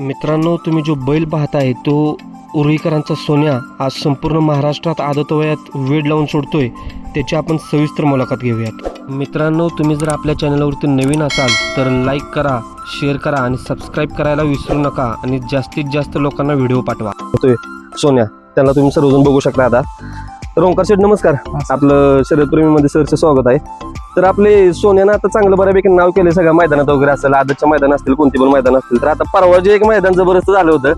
मित्रांनो तुम्ही जो बैल पाहताय तो उरुईकरांचा सोन्या आज संपूर्ण महाराष्ट्रात आदत वयात वेड लावून सोडतोय. त्याची आपण सविस्तर मुलाखत घेऊयात. मित्रांनो तुम्ही जर आपल्या चॅनलवरती नवीन असाल तर लाईक करा शेअर करा आणि सबस्क्राईब करायला विसरू नका आणि जास्तीत जास्त लोकांना व्हिडिओ पाठवा. सोन्या त्यांना तुम्ही सर्वजण बघू शकता आता. तर ओंकार शेठ नमस्कार. आपलं शरदप्रेमीमध्ये सरचं स्वागत आहे. तर आपले सोन्यानं आता चांगलं बऱ्यापैकी नाव केलं सगळ्या मैदानात वगैरे असेल. आदतच्या मैदान असतील कोणती पण मैदान असतील. तर आता परवा जे एक मैदान जबरदस्त झालं होतं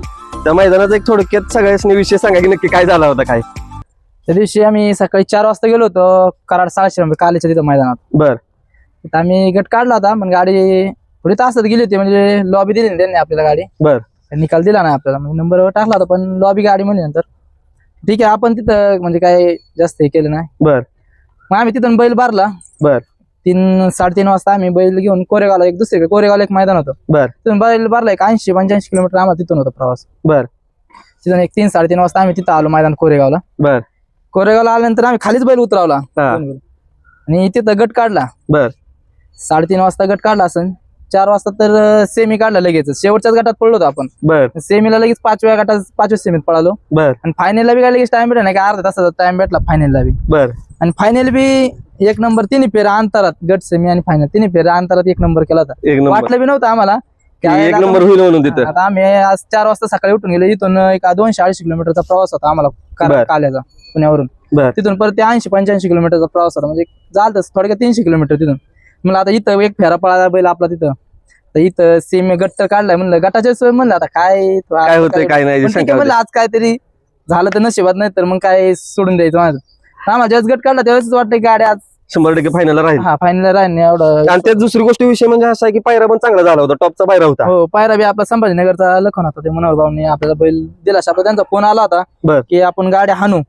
त्या मैदानाचा एक थोडक्यात सगळ्यासनी विषय सांगा की नक्की काय झाला होता काय? त्या दिवशी आम्ही सकाळी चार वाजता गेलो होतो कराड सहाशे रुपये कालेच्या तिथं मैदानात. बर. तिथं आम्ही गट काढला होता पण गाडी थोडी तासात गेली होती म्हणजे लॉबी दिली ना त्यांनी आपल्याला गाडी. बर. निकाल दिला नाही आपल्याला म्हणजे नंबरवर टाकला होता पण लॉबी गाडी म्हणली नंतर. ठीक आहे आपण तिथं म्हणजे काय जास्त हे केलं नाही. बर. मग आम्ही तिथून बैल बारला. बर. तीन साडेतीन वाजता आम्ही बैल घेऊन कोरेगावला एक दुसरे कोरेगावला एक मैदान होतं. बर. तिथून बैल बारला एक ऐंशी पंच्याऐंशी किलोमीटर आम्हाला तिथून होता प्रवास. बर. तिथून एक तीन साडेतीन वाजता आम्ही तिथं आलो मैदान कोरेगावला. बर. कोरेगावला आल्यानंतर आम्ही खालीच बैल उतरवला. हा. आणि तिथं गट काढला. बर. साडेतीन वाजता गट काढला असन चार वाजता तर सेमी काढला लगेच. शेवटच्याच गटात पडलो होतो आपण. बर. सेमीला लगेच पाचव्या गटात पाचव्या सेमीत पळालो. बर. आणि फायनलला बी काय लगेच टाइम भेटला नाही का अर्धा तासाचा टाइम भेटला फायनलला बी. बर. आणि फायनल बी एक नंबर तिन्ही फेऱ्या अंतरात गट सेमी आणि फायनल तिन्ही फेऱ्या अंतरात एक नंबर केला होता. नंबर वाटलं बी नव्हतं आम्हाला. की एक आता- नंबर होईल म्हणून तिथं. आता आम्ही आज चार वाजता सकाळी उठून गेलो. इथून एक दोनशे अडीचशे किलोमीटरचा प्रवास होता आम्हाला बर. का- काल्याचा पुण्यावरून. बर. तिथून परत ते ऐंशी पंच्याऐंशी किलोमीटरचा प्रवास होता. म्हणजे झालं थोडक्यात तीनशे किलोमीटर तिथून. मला आता इथं एक फेरा पळाला बैल आपला तिथं. तर इथं सेम गट तर काढलाय. म्हणलं गटाच्या सोय म्हणलं आता काय काय होतंय काय नाही पण ठीक आहे शंका म्हणलं आज काहीतरी झालं तर नशिबात नाही तर मग काय सोडून द्यायचं माझं. आम्हाला ज्यावेळेस गट काढला त्यावेळेस वाटतं की गाडी आज शंभर टक्के फायनल राहील. हा फायनल राहील एवढं आणि त्यात दुसरी गोष्ट विषय म्हणजे असा आहे की पायरा पण चांगला झाला होता टॉपचा पायरा होता. हो पायरा बी आपला संभाजीनगरचा लखन होता ते मनोहर भाऊनी आपल्याला बैल दिला. आपला त्यांचा फोन आला होता बर. की आपण गाडी हाणू.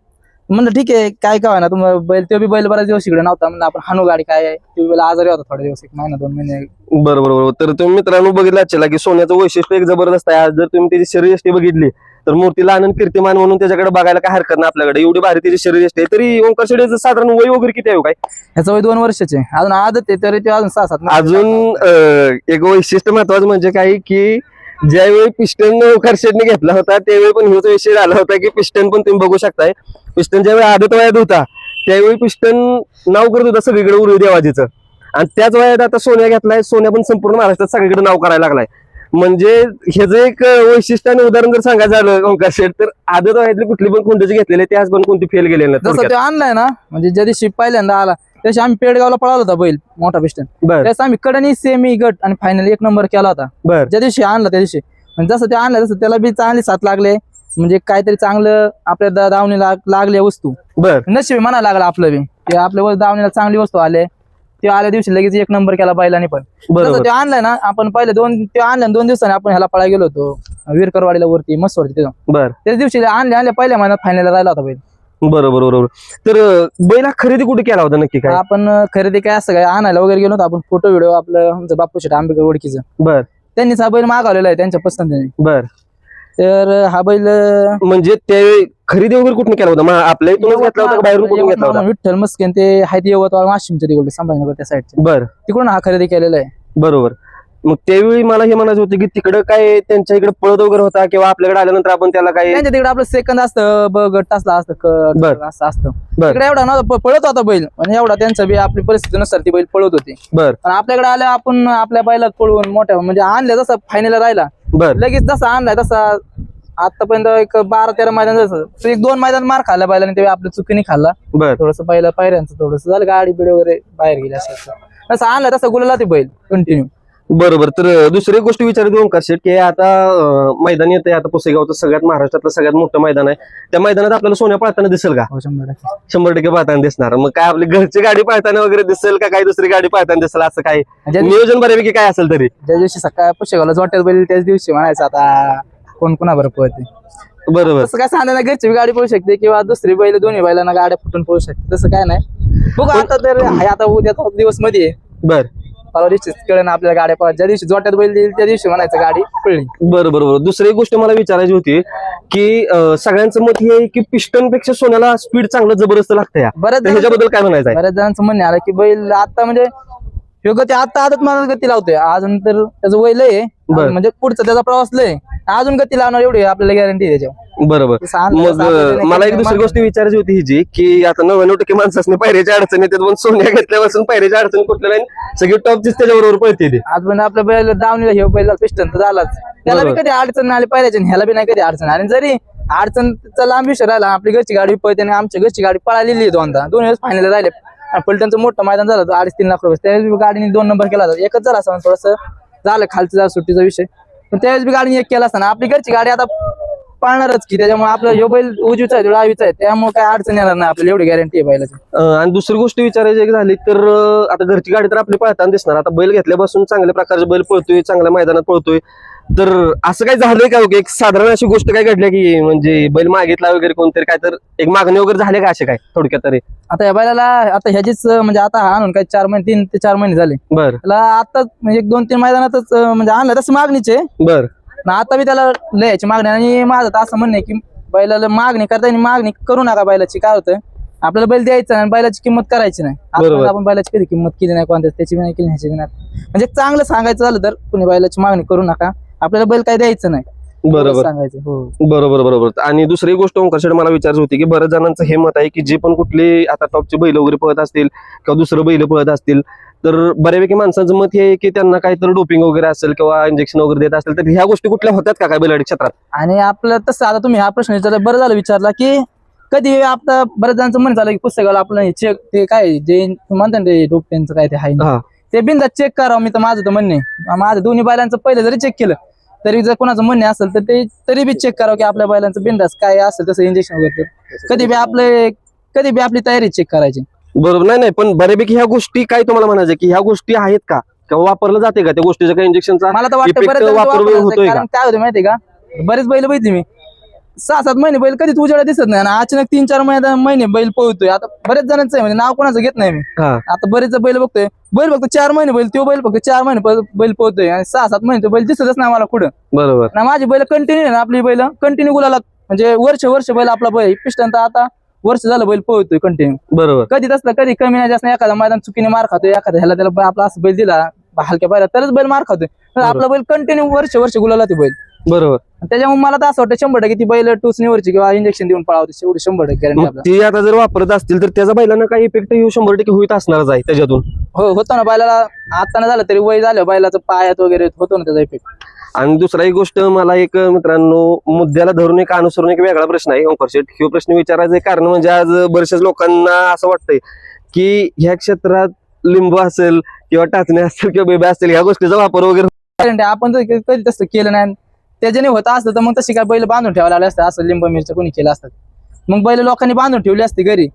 म्हणलं ठीक आहे काय काय ना तुम्हाला बैल तो बी बैल बऱ्याच दिवस इकडे नव्हता. म्हणलं आपण हाणू गाडी काय आहे? तो बैल आजारी होता थोडे दिवस एक महिना दोन महिने. बरोबर बरोबर तर तुम्ही मित्रांनो बघितलं असेल की सोन्याचं वैशिष्ट्य एक जबरदस्त आहे. आज जर तुम्ही त्याची शरीरयष्टी बघितली तर मूर्तीला आनंद कीर्तिमान म्हणून त्याच्याकडे बघायला काय हरकत नाही आपल्याकडे. एवढी भारी त्याची शरीरयष्टी आहे तरी ओंकार शेडेचं साधारण वय वगैरे किती आहे हो काय? ह्याचं वय दोन वर्षाचे अजून आदत आहे तरी ते अजून सहा सात महिने. अजून अं, एक वैशिष्ट्य महत्वाचं म्हणजे काय की ज्यावेळी पिस्टन ओंकार शेडने घेतला होता त्यावेळी पण ह्योच विषय झाला होता की पिस्टन पण तुम्ही बघू शकताय. पिस्टन ज्यावेळी आदत वयात होता त्यावेळी पिस्टन नाव करत होता सगळीकडे उरुळ देवाजीचं आणि त्याच वयात आता सोन्या घेतलाय. सोन्या पण संपूर्ण महाराष्ट्रात सगळीकडे नाव करायला लागलाय. म्हणजे ह्याचं एक वैशिष्ट्य आणि उदाहरण जर सांगायचं झालं ओंकार शेठ तर आदत वयातली कुठली पण कोणत्याची घेतलेली आहे, ते आज पण कोणती फेल जसं थोडक्यात. तो आणलाय ना म्हणजे ज्या दिवशी पहिल्यांदा आला त्या दिवशी आम्ही पेडगावला पळाला होता बैल मोठा पिस्टन बर. त्यावेळेस आम्ही कडनी सेमी गट आणि फायनल एक नंबर केला होता. बर. ज्या दिवशी आणला त्या दिवशी. म्हणजे जसं ते आणलं तसं त्याला बी चांगले साथ लागले. म्हणजे काहीतरी चांगलं आपल्या दावणीला लागले वस्तू. बर. नशीब म्हणायला लागला आपलं बी. आपल्या दावणीला चांगली वस्तू आले. ते आल्या दिवशी लगेच एक नंबर केला बैलाने पण. बरोबर. ते आणलंय ना आपण पहिले दोन ते आणलं दोन दिवसांनी आपण ह्याला पळा गेलो होतो. वीरकरवाडीला वरती मस्त वरती तिथं. बर. त्याच दिवशी आणले आणले पहिल्या महिन्यात फायनल राहिला होता बैल. बरोबर बरोबर. तर अं, बैल हा खरेदी कुठे केला होता नक्की काय? आपण खरेदी काय असं काय आणायला वगैरे गेलो होतो आपण फोटो व्हिडिओ आपलं आमचं बापू शेट आंबेकर ओळखीचं. बर. त्यांनीच हा बैल मागवलेला आहे त्यांच्या पसंतीने. बर. तर हा बैल म्हणजे त्यावेळी खरेदी वगैरे कुठून केला होता? मग आपल्या इथूनच घेतला होता का बाहेरून कुठून घेतला होता? विठ्ठल मस्केन ते आहेत यवतमाळ वाशिमच्या तिकडे संभाजीनगर त्या साईडचे बर. तिकडून हा खरेदी केलेला आहे. बरोबर. मग त्यावेळी मला हे म्हणायचं होतं की तिकडं काय त्यांच्या इकडे पळत वगैरे होता किंवा आपल्याकडे आल्यानंतर आपण त्याला काय त्यांच्या तिकडे आपलं सेकंद असतं ब गट असला असतं क- बर. असं असतं. बर. तिकडे एवढा नव्हता प- पळत होता बैल. म्हणजे एवढा त्यांचं बी आपली परिस्थिती नसतात ती बैल पळत होती. बर. पण आपल्याकडे आल्या आपण आपल्या बैलात पळवून मोठ्या म्हणजे आणल्या जसं फायनल राहिला. बर. लगेच जसा आणलाय तसा आतापर्यंत एक बारा तेरा मैदान तो एक दोन मैदान मार खाल्ला बैलाने ते आपल्या चुकीने खाल्ला. बर. थोडस पहिला पायऱ्यांचं थोडस झालं गाडी बिडी वगैरे बाहेर गेली असं तसं आणलं तसं गुलाला ते बैल कंटिन्यू बरोबर. तर दुसरी गोष्ट विचारतो ओंकार शेठ की आता मैदान येते आता पुसेगावचं सगळ्यात महाराष्ट्रातलं सगळ्यात मोठं मैदान आहे. त्या मैदानात आपल्याला सोन्या पळताना दिसेल का? हो शंभर टक्के. पळताना दिसणार. मग काय आपली घरची गाडी पळताना वगैरे दिसेल का? काही दुसरी गाडी पळताना दिसेल? असं काय? नियोजन बऱ्यापैकी काय असेल तरी? ज्या दिवशी सकाळ पुष्यगावला जोट्यात बैल त्याच दिवशी म्हणायचं आता. कोण कोणा बरं पळते? बरोबर. तसं काय सांगणार नाही घरची बी गाडी पळू शकते किंवा दुसरी बैल दोन्ही बैलांना गाड्या फुटून पळू शकते. तसं काय नाही. बघू आता तर हाय आता उद्या दिवसमध्ये बर. परवा दिवशी आपल्याला गाड्या पळत ज्या दिवशी जोट्यात बैल देईल त्या दिवशी म्हणायचं गाडी पळली. बरं बरं बरं. दुसरी एक गोष्ट मला विचारायची होती की अं, सगळ्यांचं मत हे आहे की पिस्टनपेक्षा सोन्याला स्पीड चांगलं जबरदस्त लागतं या. बऱ्याच तर ह्याच्याबद्दल काय म्हणायचं आहे? बऱ्याच जणांचं म्हणणे आलं की बैल आता म्हणजे ह्यो गती आता आदत मला गती लावतोय. अजून तर त्याचं वय लय आहे. बर. म्हणजे पुढचा त्याचा प्रवास लय आहे. अजून गती लावणार एवढी आपल्याला गॅरंटी त्याच्यावर. बरोबर. मग नाही मला एक दुसरी गोष्ट विचारायची होती ही जी की आता नव्याण्णव टक्के माणसाने पायऱ्याच्या अडचणी येतात पण सोन्या घेतल्यापासून पायऱ्याच्या अडचणी कुठल्या नाही सगळी टॉपचीच त्याच्याबरोबर पळते ते. आज पण आपल्या बैल दावणीला हे बैल पिस्टन तर झालाच. त्याला बी बरोबर. कधी अडचण नाही आली पाहिजे ह्याला बी नाही कधी अडचण आली. आणि जरी अडचणचा लांब विषय राहिला आपली घरची गाडी पळते आणि आमची घरची गाडी पळालेली आहे दोनदा. दोन वेळेस फायनल राहिले. आणि पलटणचं मोठं मैदान झालं होतं अडीच तीन लाख रुपये. बी गाडीने दोन नंबर केला होता. एकच झाला असता थोडस झालं खालचं झालं सुट्टीचा विषय. पण त्यावेळेस बी गाडी एक केला असताना आपली घरची गाडी आता पाळणारच की त्याच्यामुळे आपलं जो बैल उजवीचा आहे डावीचा आहे. त्यामुळे काय अडचण येणार नाही आपल्याला एवढी गॅरंटी आहे बैलाची. आणि दुसरी गोष्ट विचारायची एक झाली तर आता घरची गाडी तर आपली पळताना दिसणार. आता बैल घेतल्यापासून चांगल्या प्रकारचे बैल पळतोय चांगल्या मैदानात पळतोय. तर असं काय झालंय का हो? एक साधारण अशी गोष्ट काय घडल्या की म्हणजे बैल मागितला वगैरे कोणतरी काय तर एक मागणी वगैरे झाले का असे काय थोडक्यात तरी? आता या बैलाला आता ह्याचीच म्हणजे आता हा आणून काय चार महिने तीन ते चार महिने झाले. बर. त्याला आता म्हणजे एक दोन तीन मैदानातच म्हणजे आणलं तसं मागणीचे बर. आता बी त्याला लयाची मागणी आणि माझं तर असं म्हणणं आहे की बैलाला मागणी करता मागणी करू नका बैलाची काय होतं? आपल्याला बैल द्यायचं नाही आणि बैलाची किंमत करायची नाही. आतापर्यंत आपण बैलाची कधी किंमत केली नाही कोणत्याच त्याची नाही केली ह्याची नाही. म्हणजे चांगलं सांगायचं झालं तर कुणी बैलाची मागणी करू नका. आपल्याला बैल काय द्यायचं नाही. बरोबर. सांगायचं हो. बरोबर बरोबर. आणि दुसरी गोष्ट ओंकार शेठ मला विचारायची होती की बऱ्याच जणांचं हे मत आहे की जे पण कुठले आता टॉपचे बैल वगैरे पळत असतील किंवा दुसरं बैल पळत असतील तर बऱ्यापैकी माणसांचं मत हे आहे की त्यांना काहीतरी डोपिंग वगैरे असेल किंवा इंजेक्शन वगैरे देत असेल तर ह्या गोष्टी कुठल्या होत्यात का काय बैलगाडी क्षेत्रात? आणि आपलं तसं आता तुम्ही हा प्रश्न विचारला बरं झालं विचारला की कधी आता बऱ्याच जणांचं म्हणत झालं की पुस्तकाला आपलं चेक ते काय जे म्हणतात ना ते डोपट्यांचं काय ते हा. आहे ते बिंदा चेक करावं मी तर माझं तर म्हणणे. माझं दोन्ही बैलांचं पहिलं जरी चेक केलं तरी जर कोणाचं म्हणणे असेल तर ते तरी बी चेक करावं की आपल्या बैलांचं बिंदास काय असेल तसं इंजेक्शन वगैरे. कधी बी आपले कधी बी आपली तयारी चेक करायची. बरोबर. नाही नाही पण बऱ्यापैकी ह्या गोष्टी काय तुम्हाला म्हणायचं की ह्या गोष्टी आहेत का? किंवा वापरलं जाते का त्या गोष्टीचं? काही इंजेक्शनचा मला तर वाटतं बरेच होतोय का? कारण काय होतं माहितीये का? बरेच बैल बघितली मी. सहा सात महिने बैल कधीच उजेडा दिसत नाही. आणि अचानक तीन चार महिने महिने बैल पळतोय. आता बरेच जणांचं आहे म्हणजे नाव कोणाचं घेत नाही मी. हा. आता बरेच बैल बघतोय. बैल फक्त चार महिने बैल तो बैल फक्त चार महिने प- बैल पोहतोय आणि सहा सात महिने तो बैल दिसतच नाही मला पुढं बरोबर. ना माझी बैल कंटिन्यू ना आपली बैल. कंटिन्यू गुलाला म्हणजे वर्ष वर्ष बैल आपला बैल पिस्टन तर आता वर्ष झालं बैल पोहतोय कंटिन्यू बरोबर. कधी तसलं कधी कमी नाही जास्त नाही. एखादा मैदान चुकीने मार खातोय एखादा ह्याला त्याला ब- आपला असं बैल दिला हलक्या बैला तरच बैल मार खातोय. तर आपला बैल कंटिन्यू वर्ष वर्ष गुलाला ते बैल. बरोबर. त्याच्यामुळे मला तर असं वाटतं शंभर टक्के ती बैल टोचणीवरची किंवा इंजेक्शन देऊन पळावते एवढी शंभर टक्के गॅरंटी मग आपल्याला ते आता जर वापरत असतील तर त्याचा बैलांना काही इफेक्ट येऊ शंभर टक्के होईत असणारच आहे त्याच्यातून. हो होतो ना बैलाला. आता नाही झालं तरी वय झालं बैलाचं पायात वगैरे होतो ना त्याचा इफेक्ट आणि दुसरा एक गोष्ट मला एक मित्रांनो मुद्द्याला धरून एक अनुसरून एक वेगळा प्रश्न आहे ओंकार शेठ. ह्यो प्रश्न विचारायचं कारण म्हणजे आज बऱ्याचशाच लोकांना असं वाटतंय की ह्या क्षेत्रात लिंबू असेल किंवा टाचणी असेल किंवा बेबे असतील ह्या गोष्टीचा वापर वगैरे कारण ते आपण कधी तसं केलं नाही त्याच्याने होत असतं तर मग तशी काय बैल बांधून ठेवायला लागले असतं. असं लिंब मिरच्या कोणी केलं असतं. मग बैल लोकांनी बांधून ठेवली असते घरी.